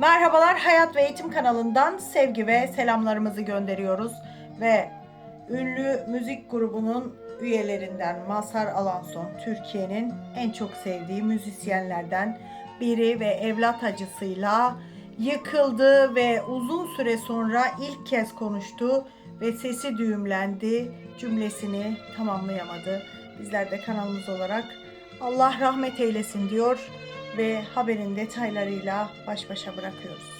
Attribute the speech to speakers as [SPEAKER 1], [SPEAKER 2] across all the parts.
[SPEAKER 1] Merhabalar Hayat ve Eğitim kanalından sevgi ve selamlarımızı gönderiyoruz ve ünlü müzik grubunun üyelerinden Mazhar Alanson Türkiye'nin en çok sevdiği müzisyenlerden biri ve evlat acısıyla yıkıldı ve uzun süre sonra ilk kez konuştu ve sesi düğümlendi cümlesini tamamlayamadı. Bizler de kanalımız olarak Allah rahmet eylesin diyor ve haberin detaylarıyla baş başa bırakıyoruz.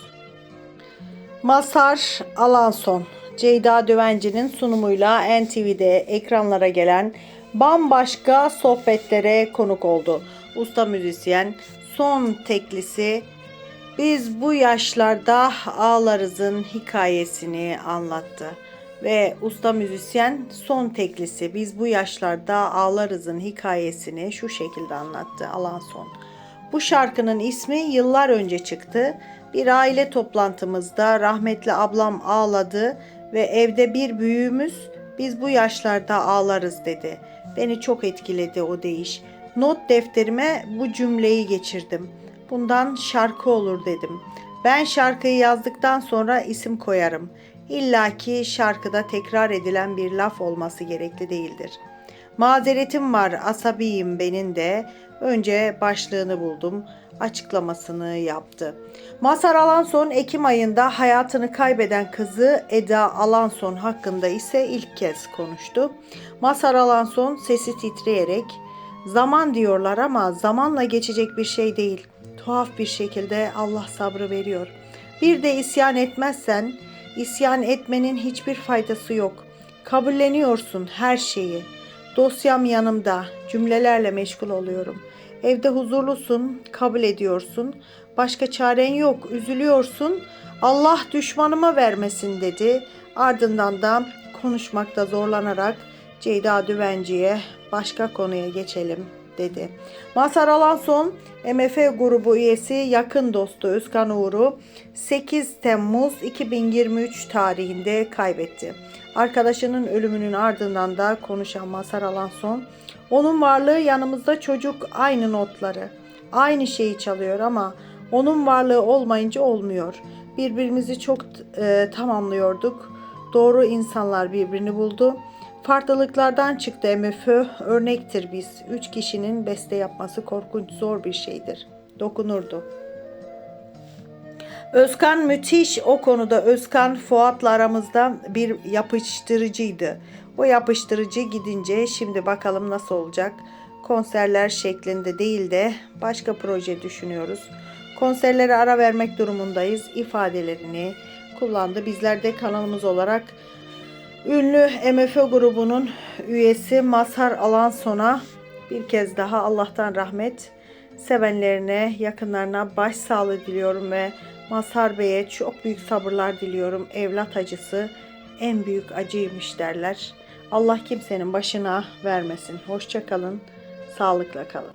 [SPEAKER 1] Masar Alanson, Ceyda Düvenci'nin sunumuyla NTV'de ekranlara gelen bambaşka sohbetlere konuk oldu. Usta müzisyen son teklisi biz bu yaşlarda ağlarızın hikayesini anlattı. Ve usta müzisyen son teklisi biz bu yaşlarda ağlarızın hikayesini şu şekilde anlattı Alanson. Bu şarkının ismi yıllar önce çıktı. Bir aile toplantımızda rahmetli ablam ağladı ve evde bir büyüğümüz biz bu yaşlarda ağlarız dedi. Beni çok etkiledi o deyiş. Not defterime bu cümleyi geçirdim. Bundan şarkı olur dedim. Ben şarkıyı yazdıktan sonra isim koyarım. İlla ki şarkıda tekrar edilen bir laf olması gerekli değildir. Mazeretim var, asabiyim benim de. Önce başlığını buldum, açıklamasını yaptı. Mazhar Alanson Ekim ayında hayatını kaybeden kızı Eda Alanson hakkında ise ilk kez konuştu. Mazhar Alanson sesi titreyerek zaman diyorlar ama zamanla geçecek bir şey değil. Tuhaf bir şekilde Allah sabrı veriyor. Bir de isyan etmezsen isyan etmenin hiçbir faydası yok. Kabulleniyorsun her şeyi. Dosyam yanımda. Cümlelerle meşgul oluyorum. Evde huzurlusun, kabul ediyorsun. Başka çaren yok, üzülüyorsun. Allah düşmanıma vermesin dedi. Ardından da konuşmakta zorlanarak Ceyda Düvenci'ye başka konuya geçelim dedi. Mazhar Alanson, MF grubu üyesi yakın dostu Özkan Uğur'u 8 Temmuz 2023 tarihinde kaybetti. Arkadaşının ölümünün ardından da konuşan Mazhar Alanson, onun varlığı yanımızda çocuk aynı notları, aynı şeyi çalıyor ama onun varlığı olmayınca olmuyor. Birbirimizi çok e, tamamlıyorduk. Doğru insanlar birbirini buldu. Farklılıklardan çıktı MFÖ örnektir biz. Üç kişinin beste yapması korkunç zor bir şeydir. Dokunurdu. Özkan müthiş o konuda Özkan Fuat'la aramızda bir yapıştırıcıydı. O yapıştırıcı gidince şimdi bakalım nasıl olacak. Konserler şeklinde değil de başka proje düşünüyoruz. Konserlere ara vermek durumundayız ifadelerini kullandı. Bizler de kanalımız olarak ünlü MFÖ grubunun üyesi Mazhar Alanson'a bir kez daha Allah'tan rahmet, sevenlerine, yakınlarına başsağlığı diliyorum ve Mazhar Bey'e çok büyük sabırlar diliyorum. Evlat acısı en büyük acıymış derler. Allah kimsenin başına vermesin. Hoşça kalın, sağlıkla kalın.